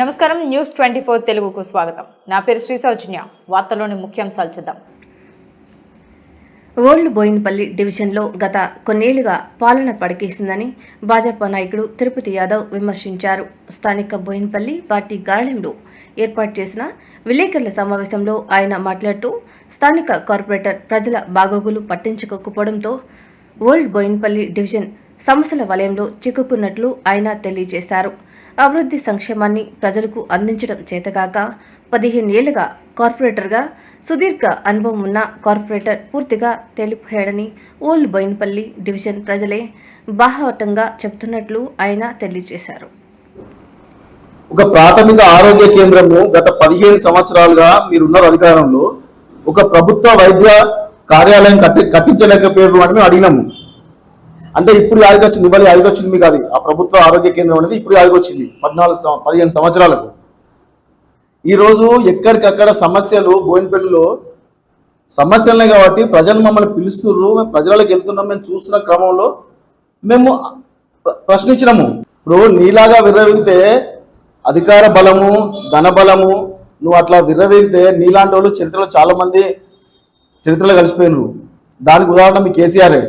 నమస్కారం. News twenty four తెలుగుకు స్వాగతం. నా పేరు శ్రీ సౌజన్య. వార్తలోని ముఖ్యాంశాలు చూద్దాం. ఓల్డ్ బోయిన్పల్లి డివిజన్లో గత కొన్నేళ్ళుగా పాలన పడకేసిందని భాజపా నాయకుడు తిరుపతి యాదవ్ విమర్శించారు. స్థానిక బోయిన్పల్లి పార్టీ కార్యాలయంలో ఏర్పాటు చేసిన విలేకరుల సమావేశంలో ఆయన మాట్లాడుతూ స్థానిక కార్పొరేటర్ ప్రజల బాగోగులు పట్టించుకోకపోవడంతో ఓల్డ్ బోయిన్పల్లి డివిజన్ సమస్యల వలయంలో చిక్కుకున్నట్లు ఆయన తెలియజేశారు. అభివృద్ధి సంక్షేమాన్ని ప్రజలకు అందించడం చేతగాక పదిహేనేళ్ళుగా కార్పొరేటర్గా సుదీర్ఘ అనుభవం ఉన్న కార్పొరేటర్ పూర్తిగా తేలిపోయాడని ఓల్డ్ బోయిన్పల్లి డివిజన్ ప్రజలే బాహాటంగా చెబుతున్నట్లు ఆయన తెలియజేశారు. ఒక ప్రాథమిక ఆరోగ్య కేంద్రము గత పదిహేను సంవత్సరాలుగా మీరున్నారు అధికారంలో. ఒక ప్రభుత్వ వైద్య కార్యాలయం కట్టి కట్టించలేకపోయారు అని మేము అడిగినాము. అంటే ఇప్పుడు యాదికి వచ్చింది ఇవాళ యాదికి వచ్చింది మీకు అది. ఆ ప్రభుత్వ ఆరోగ్య కేంద్రం అనేది ఇప్పుడు యాదికి వచ్చింది పద్నాలుగు పదిహేను సంవత్సరాలకు. ఈరోజు ఎక్కడికక్కడ సమస్యలు బోయినపల్లిలో సమస్యలనే కాబట్టి ప్రజలు మమ్మల్ని పిలుస్తున్నారు మేము ప్రజలకు వెళ్తున్నాం మేము చూస్తున్న క్రమంలో మేము ప్రశ్నించినాము. ఇప్పుడు నీలాగా విర్రవిగితే అధికార బలము ధన బలము నువ్వు అట్లా విర్రవేగితే నీలాంటి వాళ్ళు చరిత్రలో చాలామంది చరిత్రలో కలిసిపోయినరు. దానికి ఉదాహరణ మీ కేసీఆరే.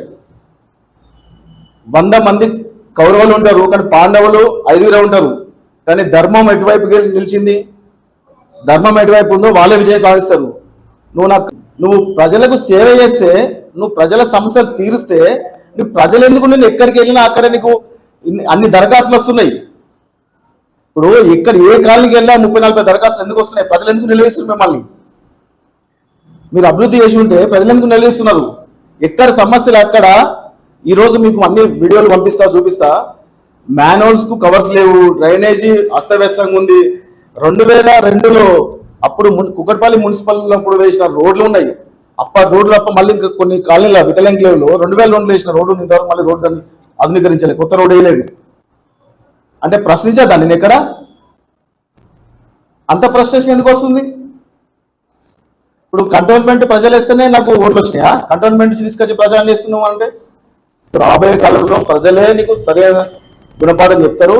వంద మంది కౌరవులు ఉంటారు కానీ పాండవులు ఐదుగురే ఉంటారు. కానీ ధర్మం ఎటువైపుకి నిలిచింది? ధర్మం ఎటువైపు ఉందో వాళ్ళే విజయం సాధిస్తారు. నువ్వు నాకు నువ్వు ప్రజలకు సేవ చేస్తే నువ్వు ప్రజల సమస్యలు తీరిస్తే నువ్వు ప్రజలు ఎందుకు నేను ఎక్కడికి వెళ్ళినా అక్కడ నీకు అన్ని దరఖాస్తులు వస్తున్నాయి. ఇప్పుడు ఇక్కడ ఏ కాలనీకి వెళ్ళినా ముప్పై నలభై దరఖాస్తులు ఎందుకు వస్తున్నాయి? ప్రజలు ఎందుకు నిలవేస్తున్నారు మిమ్మల్ని? మీరు అభివృద్ధి చేసి ఉంటే ప్రజలు ఎందుకు నిలదీస్తున్నారు? ఎక్కడ సమస్యలు అక్కడ ఈరోజు మీకు అన్ని వీడియోలు పంపిస్తా చూపిస్తా. మాన్యువల్స్కు కవర్స్ లేవు డ్రైనేజీ అస్తవ్యస్తంగా ఉంది. రెండు వేల రెండులో అప్పుడు మున్- కుకట్పల్లి మున్సిపల్ అప్పుడు వేసిన రోడ్లు ఉన్నాయి. అప్ప రోడ్లు అప్ప మళ్ళీ ఇంకా కొన్ని కాలనీల విటలంక్లేవ్లో రెండు వేల రెండులో వేసిన రోడ్డు ఉంది. ఇంతవరకు మళ్ళీ రోడ్డు దాన్ని ఆధునీకరించలేదు కొత్త రోడ్డు వేయలేదు అంటే ప్రశ్నించదా నేను ఎక్కడ? అంత ప్రశ్న ఎందుకు వస్తుంది? ఇప్పుడు కంటోన్మెంట్ ప్రజలు వేస్తేనే నాకు ఓట్లు వచ్చినాయా? కంటోన్మెంట్ నుంచి తీసుకొచ్చి ప్రజలు చేస్తున్నావు అంటే రాబోయే కాలంలో ప్రజలే నీకు సరైన గుణపాఠం చెప్తారు.